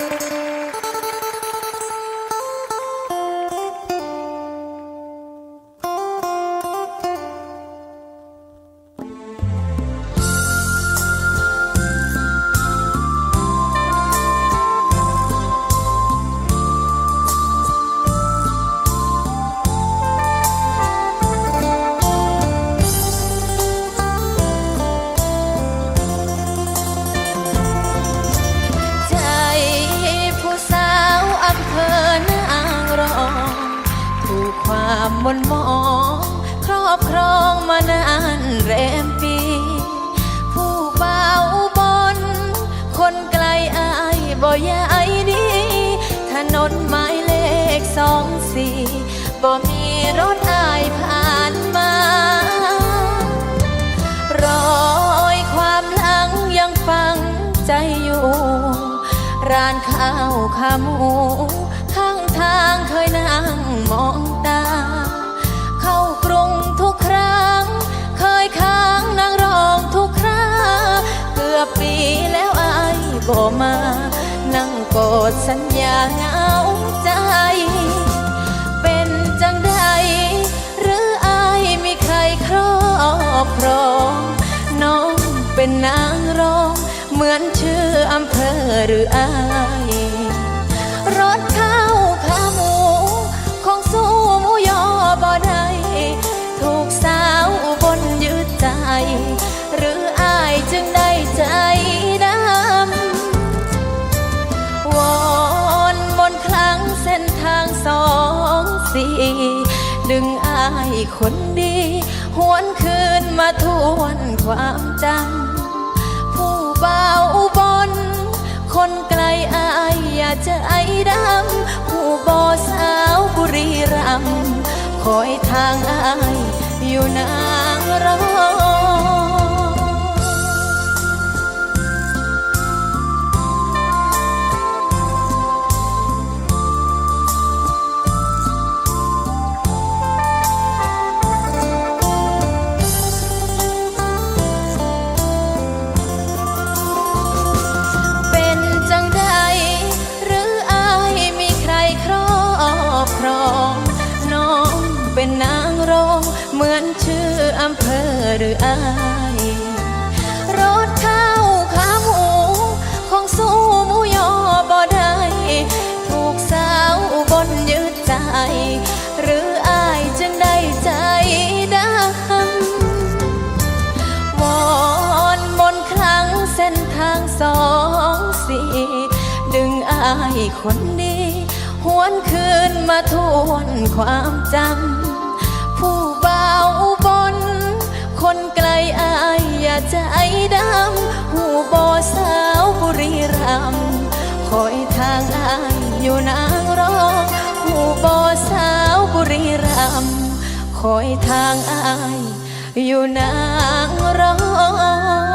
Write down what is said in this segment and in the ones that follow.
ใจ หมู ข้างทางเคยนั่งมองตา เข้ากรุงทุกครั้ง เคยค้างนางรองทุกคราเกือบปีแล้วอายบ่มา นั่งกดสัญญาเหงาใจ เป็นจังใด หรืออายมีใครครอบครองน้องเป็นนางรองเหมือนชื่ออำเภอหรืออาย รถข้าวขาหมูคงสู้หมูยอบ่ได้ถูกสาวบนยึดใจ หรืออายจึงได้ใจดำวอนบนครั้งเส้นทางสองสี่ดึงอายคนดี หวนคืนมาทวนความจำ คนไกลอายอย่ากจดำผู้บ่อสาวบุรีรัมคอยทางอายอยู่นางรอ มาทวนความจำ ผู้เบาบน คนไกลอายอย่าใจดำ หูบอสาวบุรีรัมคอยทางอายอยู่นางรองหูบอสาวบุรีรัมคอยทางอายอยู่นางรอง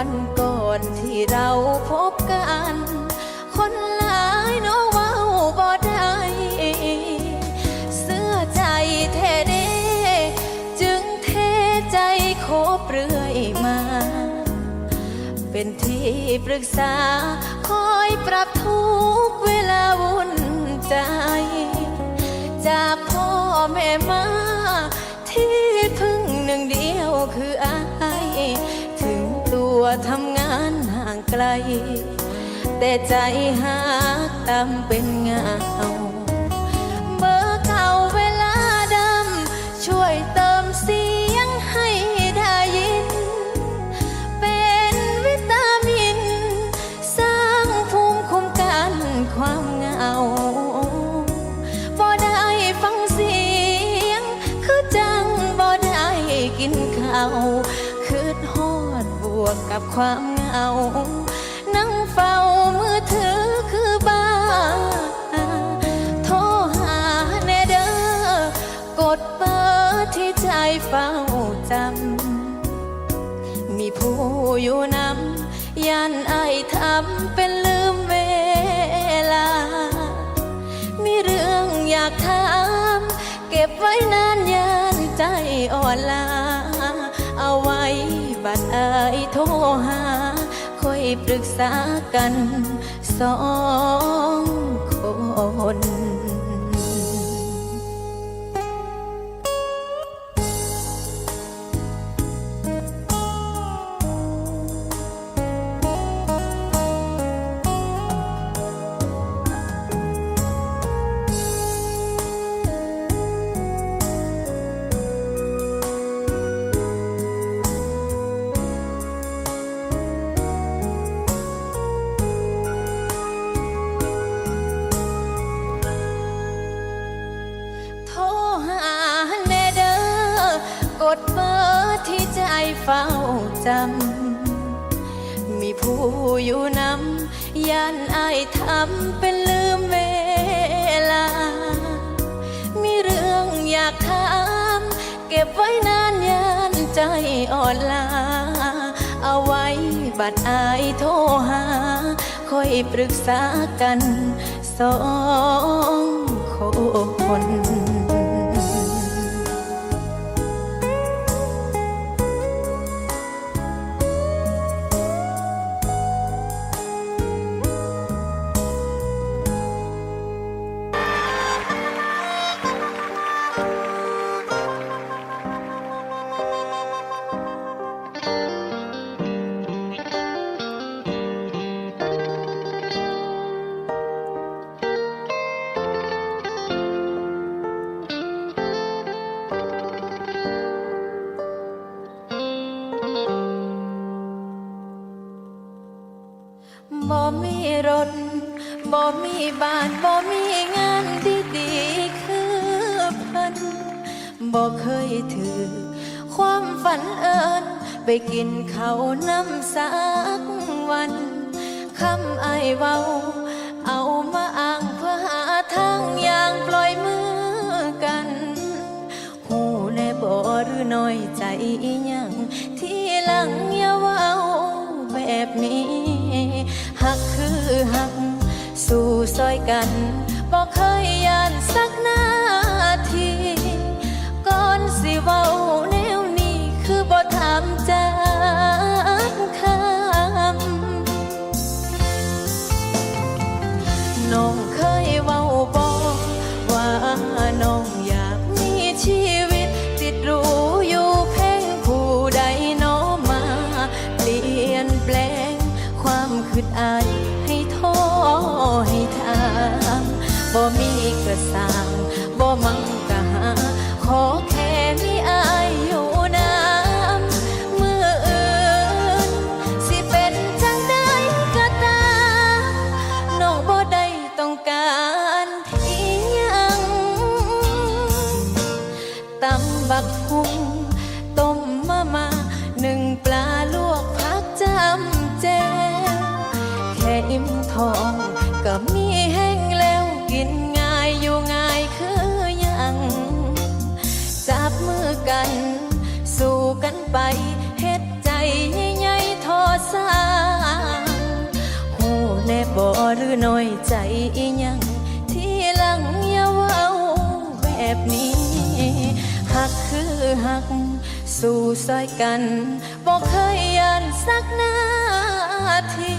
วันก่อนที่เราพบกัน คนหลายน้องว้าบ่ได้เสื้อใจแท้เด้จึงเทใจโคบเรื่อยมา เป็นที่ปรึกษา คอยปรับทุกเวลาวุ่นใจ จากพ่อแม่มา ที่พึ่งหนึ่งเดียวคืออาย วทำงานห่างไกล แต่ใจหากตามเป็นเงา ความเหงา นั่งเฝ้ามือถือคือบ้า โทรหาแนเด้อกดเบอร์ที่ใจเฝ้าจำ มีผู้อยู่นำยันไอทำเป็น โทรหาค่อยปรึกษากันสองคน อ่อนลา เอาไว้บัดอายโทรหา ค่อยปรึกษากันสองคน ฝันเอิญไปกินเขาวน้ำสักวันคำไอเว้า เอามาอ้างเพื่อหาทางอย่างปล่อยมือกันหูแน่บ่หรือน้อยใจยังที่หลังอย่าเว้าแบบนี้ หักคือหัก สู่ซอยกันบอกเคยยานสักนาทีก่อนสิเว้า น้อยใจอีหยัง ที่หลังอย่าเว้าแบบนี้ หักคือหัก สู่ซอยกันบอกเคยยันสักนาที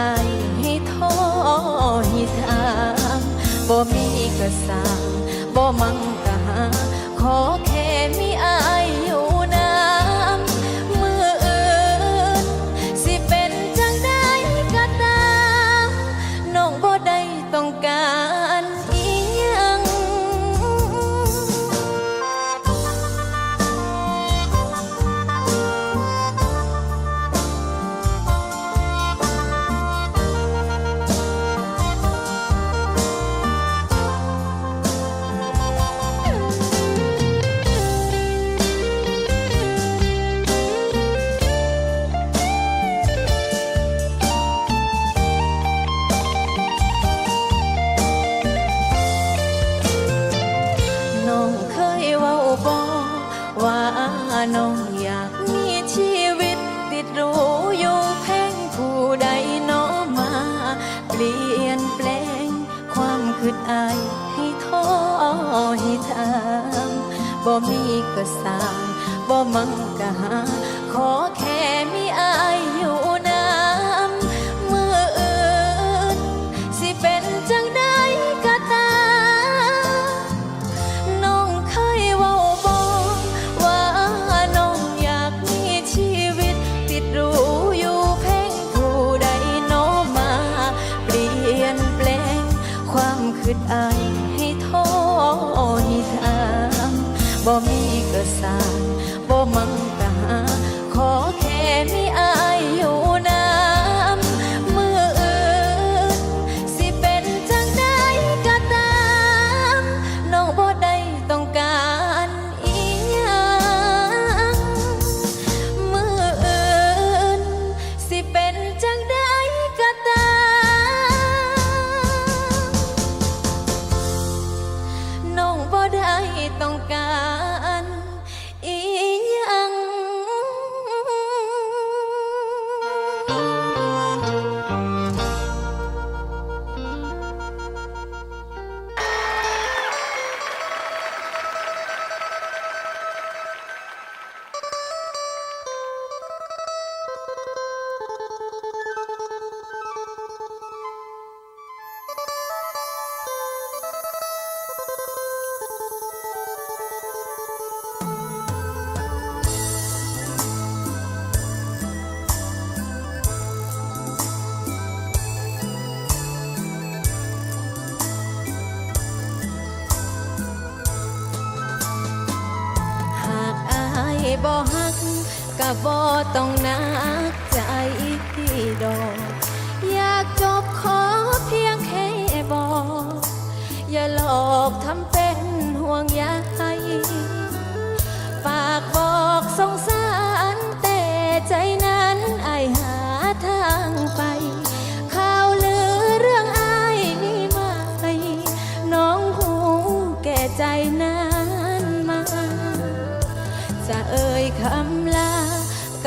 อายให้ท้อให้ทางบ่มีกระสังบ่มัง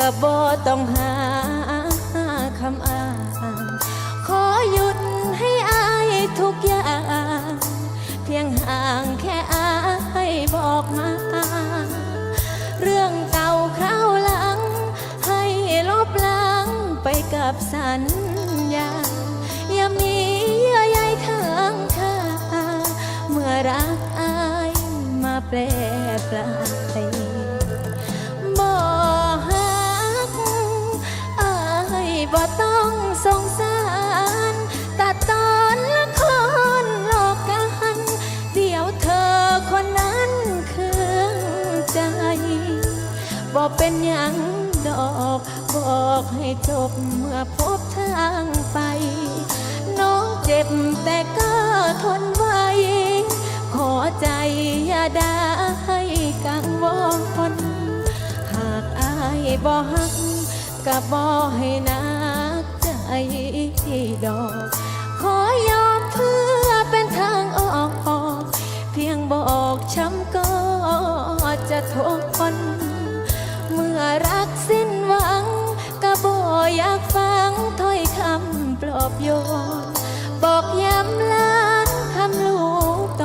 ก็บ่ต้องหาคำอ้างขอหยุดให้อายทุกอย่าง เพียงห่างแค่อายบอกมา เรื่องเก่าคราวหลัง ให้ลบล้างไปกับสัญญา อย่ามีเยื่อใยทางค่าเมื่อรักอายมาแปรปรา ต้องสงสารตัดตอนละครหลอกกัน เดี๋ยวเธอคนนั้นเคืองใจ บอกเป็นหยังดอกบอกให้จบเมื่อพบทางไป น้องเจ็บแต่ก็ทนไว้ ขอใจอย่าได้กังวลหากอายบ่ฮักก็บ่ให้นักใจ ดอก ขอยอมเพื่อเป็นทางออกพอก เพียงบอกช้ำก็จะทุกคน เมื่อรักสิ้นหวังก็บ่อยากฟังถ้อยคำปลอบโยน บอกย้ำล้านคำลูกต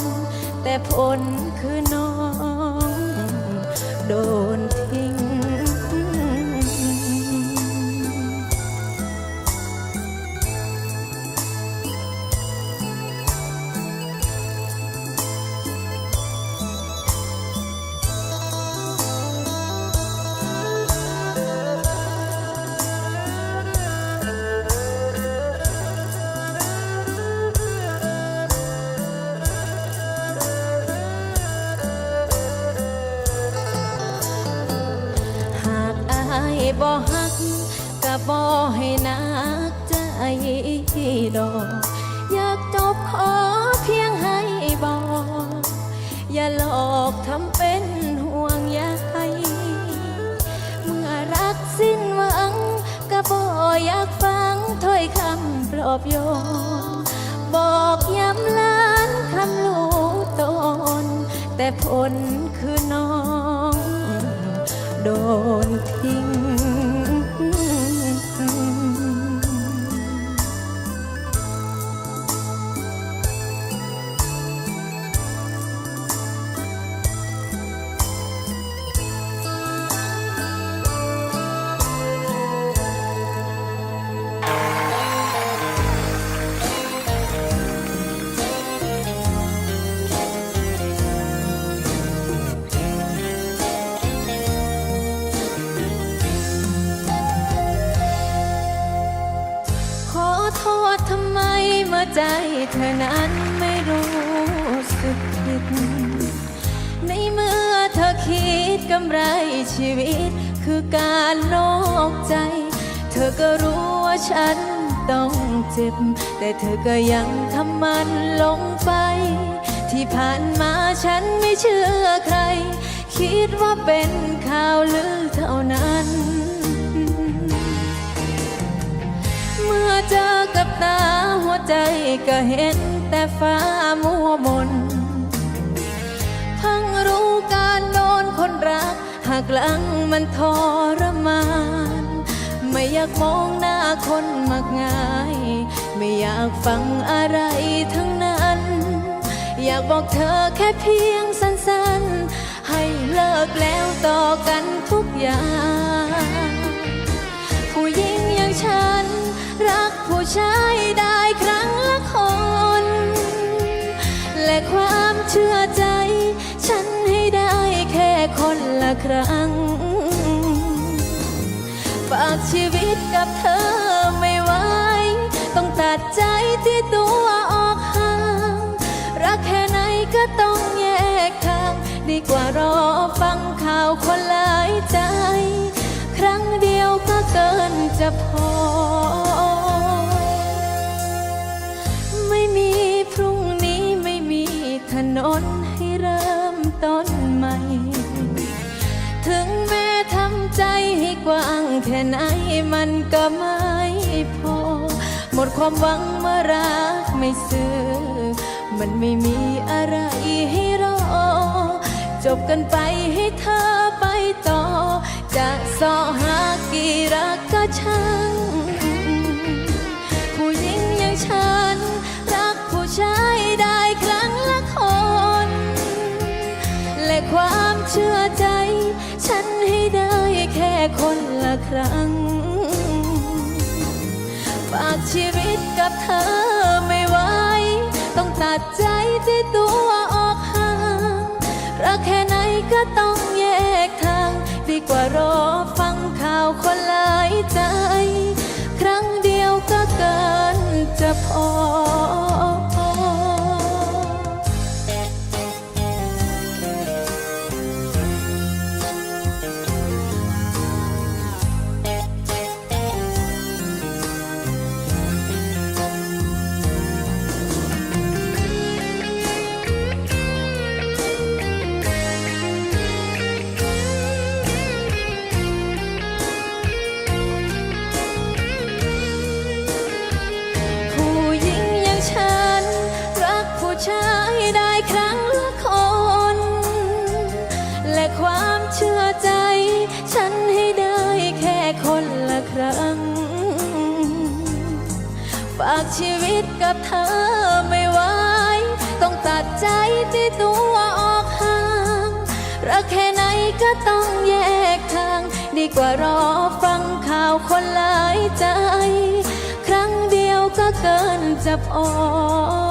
น แต่ผลคือน้อง โดน บอกย้ำล้านคำลูกตน แต่ผลคือน้อง โดนทิ้ง ใจเธอนั้นไม่รู้สึกผิด ในเมื่อเธอคิดกำไรชีวิต คือการนอกใจ เธอก็รู้ว่าฉันต้องเจ็บ แต่เธอก็ยังทำมันลงไป ที่ผ่านมาฉันไม่เชื่อใคร คิดว่าเป็นข่าวลือเท่านั้น เจอกับตาหัวใจก็เห็นแต่ฟ้ามัวมนเพิ่งรู้การโดนคนรัก หากหลังมันทรมาน ไม่อยากมองหน้าคนมากง่าย ไม่อยากฟังอะไรทั้งนั้น อยากบอกเธอแค่เพียงสั้นๆ ให้เลิกแล้วต่อกันทุกอย่าง รักผู้ชายได้ครั้งละคน และความเชื่อใจ ฉันให้ได้แค่คนละครั้ง ฝากชีวิตกับเธอไม่ไหวต้องตัดใจที่ตัวออกห่าง รักแค่ไหนก็ต้องแยกทาง ดีกว่ารอฟังข่าวคนหลายใจ ครั้งเดียวก็เกินจะพอ ต้นใหม่ ถึงแม้ทำใจให้กว้างแค่ไหนมันก็ไม่พอ หมดความหวังเมื่อรักไม่ซื่อมันไม่มีอะไรให้รอ จบกันไปให้เธอไปต่อ จะสอหากี่รักก็ช่าง รั้ง ฝากชีวิตกับเธอไม่ไหว ต้องตัดใจที่ตัวออกห่างรักแค่ไหนก็ต้องแยกทาง ดีกว่ารอฟังข่าวคนหลายใจ ครั้งเดียวก็เกินจะพอ ที่ตัวออกห่างรักแค่ไหนก็ต้องแยกทาง ดีกว่ารอฟังข่าวคนหลายใจ ครั้งเดียวก็เกินจะพอ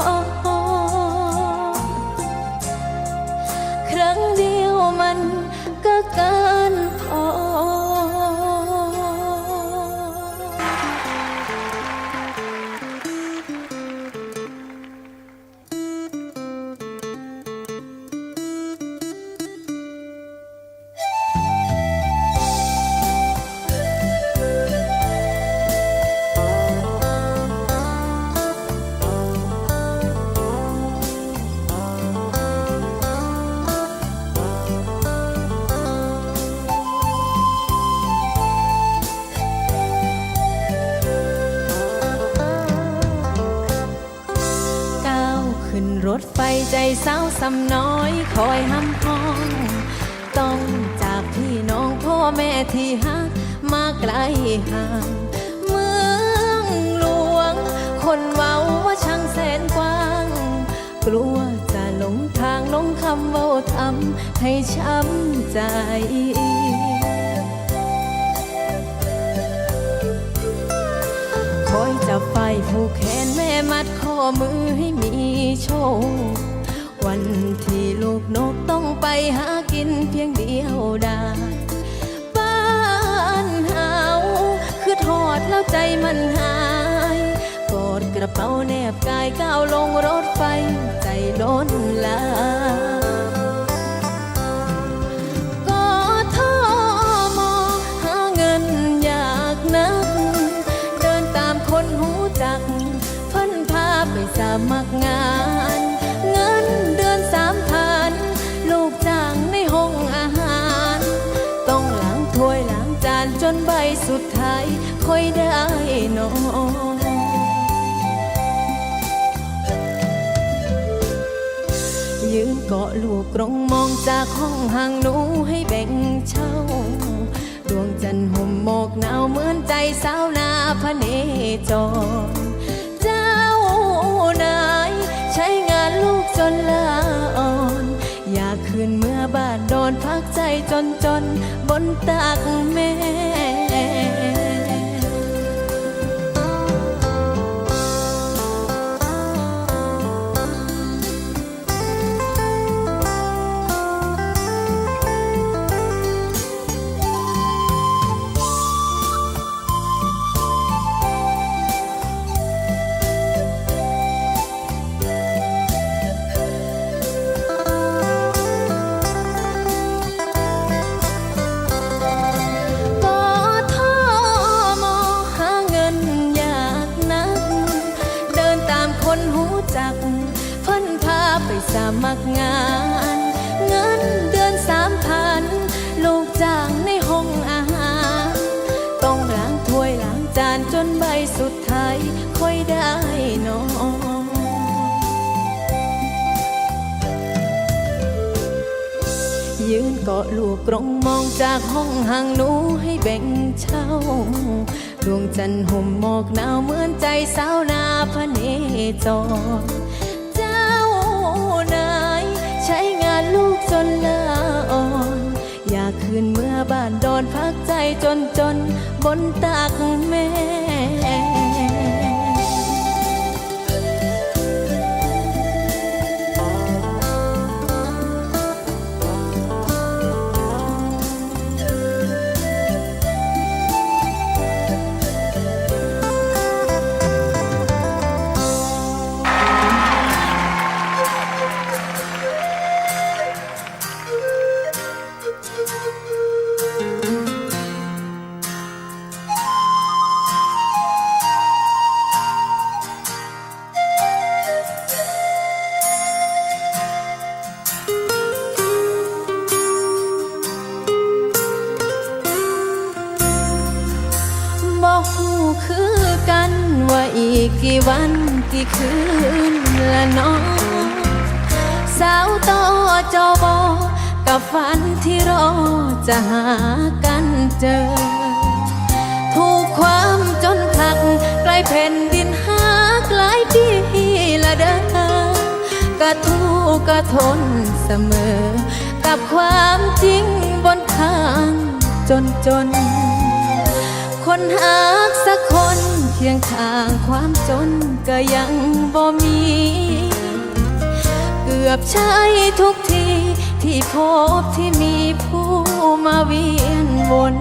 ซ้ำน้อยคอยห้ำห้อง ต้องจากพี่น้องพ่อแม่ที่ฮักมาไกลห่างเมืองหลวง คนเว้าว่าช่างแสนกว้าง กลัวจะหลงทางหลงคำเว้าทำให้ช้ำใจคอยจับไฟผูกแขนแม่มัดข้อมือให้มีโชค วันที่ลูกนกต้องไปหากินเพียงเดียวดายบ้านเฮาคือทอดแล้วใจมันหายกอดกระเป๋าแนบกายก้าวลงรถไฟใจล้นลาก็ท่อมอหาเงินอยากนักเดินตามคนหูจักเพิ่นพาไปสมัครงาน นจนใบสุดท้ายค่อยได้นอนยืนเกาะลูกกรงมองจากห้องห่างหนูให้แบ่งเช่า ดวงจันทร์ห่มหมอกหนาวเหมือนใจสาวนาพระเนจร เจ้านายใช้งานลูกจนลา บ้านโดนพักใจจนจนบนตักแม่ เกาะลูกกรงมองจากห้องห่างหนูให้แบ่งเช่าดวงจันทร์ห่มหมอกหนาวเหมือนใจสาวนาพระเนจร เจ้านายใช้งานลูกจนลาอ่อน อยากคืนเมื่อบ้านดอนพักใจจนจนบนตักแม่ เจอ ถูกความจนผลักไกลแผ่นดินหากหลายปีละเด้อกระทูกกระทนเสมอ กับความจริงบนทางจนจน คนหากสักคนเคียงข้างความจนก็ยังบ่มี เกือบใช้ทุกที ที่พบที่มีผู้มาเวียนวน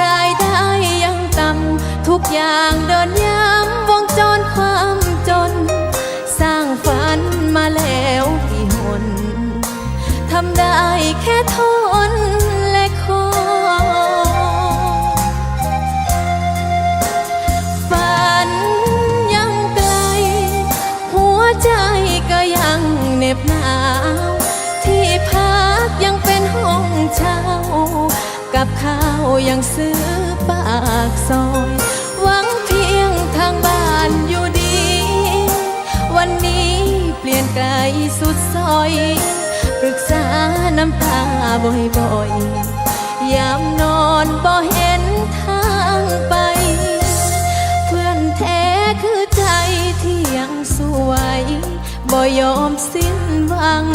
รายได้ยังต่ำทุกอย่างเดินย้ำวงจรความจน สร้างฝันมาแล้วกี่หนทำได้แค่ทนและคอฝันยังไกล หัวใจก็ยังเหน็บหนาว ที่พักยังเป็นห้องเช่า กับข้าวยังซื้อปากซอย หวังเพียงทางบ้านอยู่ดี วันนี้เปลี่ยนกายสุดซอย ปรึกษาน้ำตาบ่อยๆ ยามนอนบ่เห็นทางไป เพื่อนแท้คือใจที่ยังสวยบ่ยอมสิ้นหวัง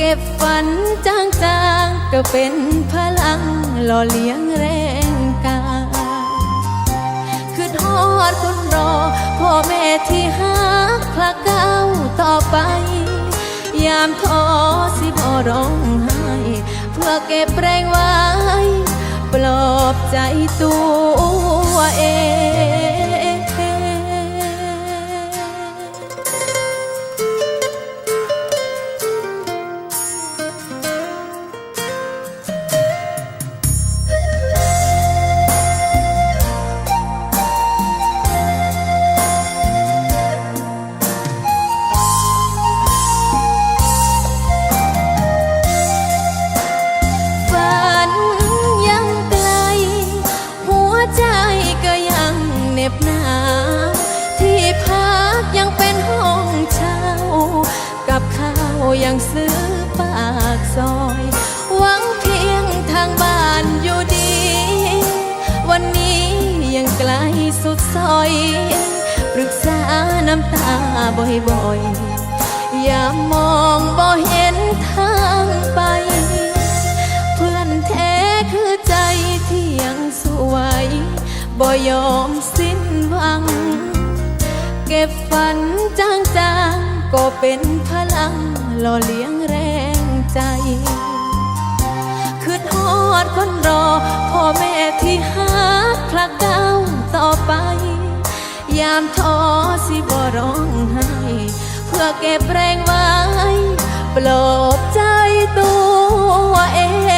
เก็บฝันจางๆก็เป็นพลังหล่อเลี้ยงแรงกายคือทอดคนรอพ่อแม่ที่หักพละก้าต่อไป ยามท้อสิบ่ร้องไห้ เพื่อเก็บแรงไว้ ปลอบใจตัวเอง อย่ามองบ่เห็นทางไป เพื่อนแท้คือใจที่ยังสวยบ่ยอมสิ้นหวัง เก็บฝันจางๆ ก็เป็นพลังหล่อเลี้ยงแรงใจคือทอดคนรอ พ่อแม่ที่หักพลักก้าวต่อไป ยามท้อสิบ่ร้องไห้ื่อเก็บแรงไว้ ปลอบใจตัวเอง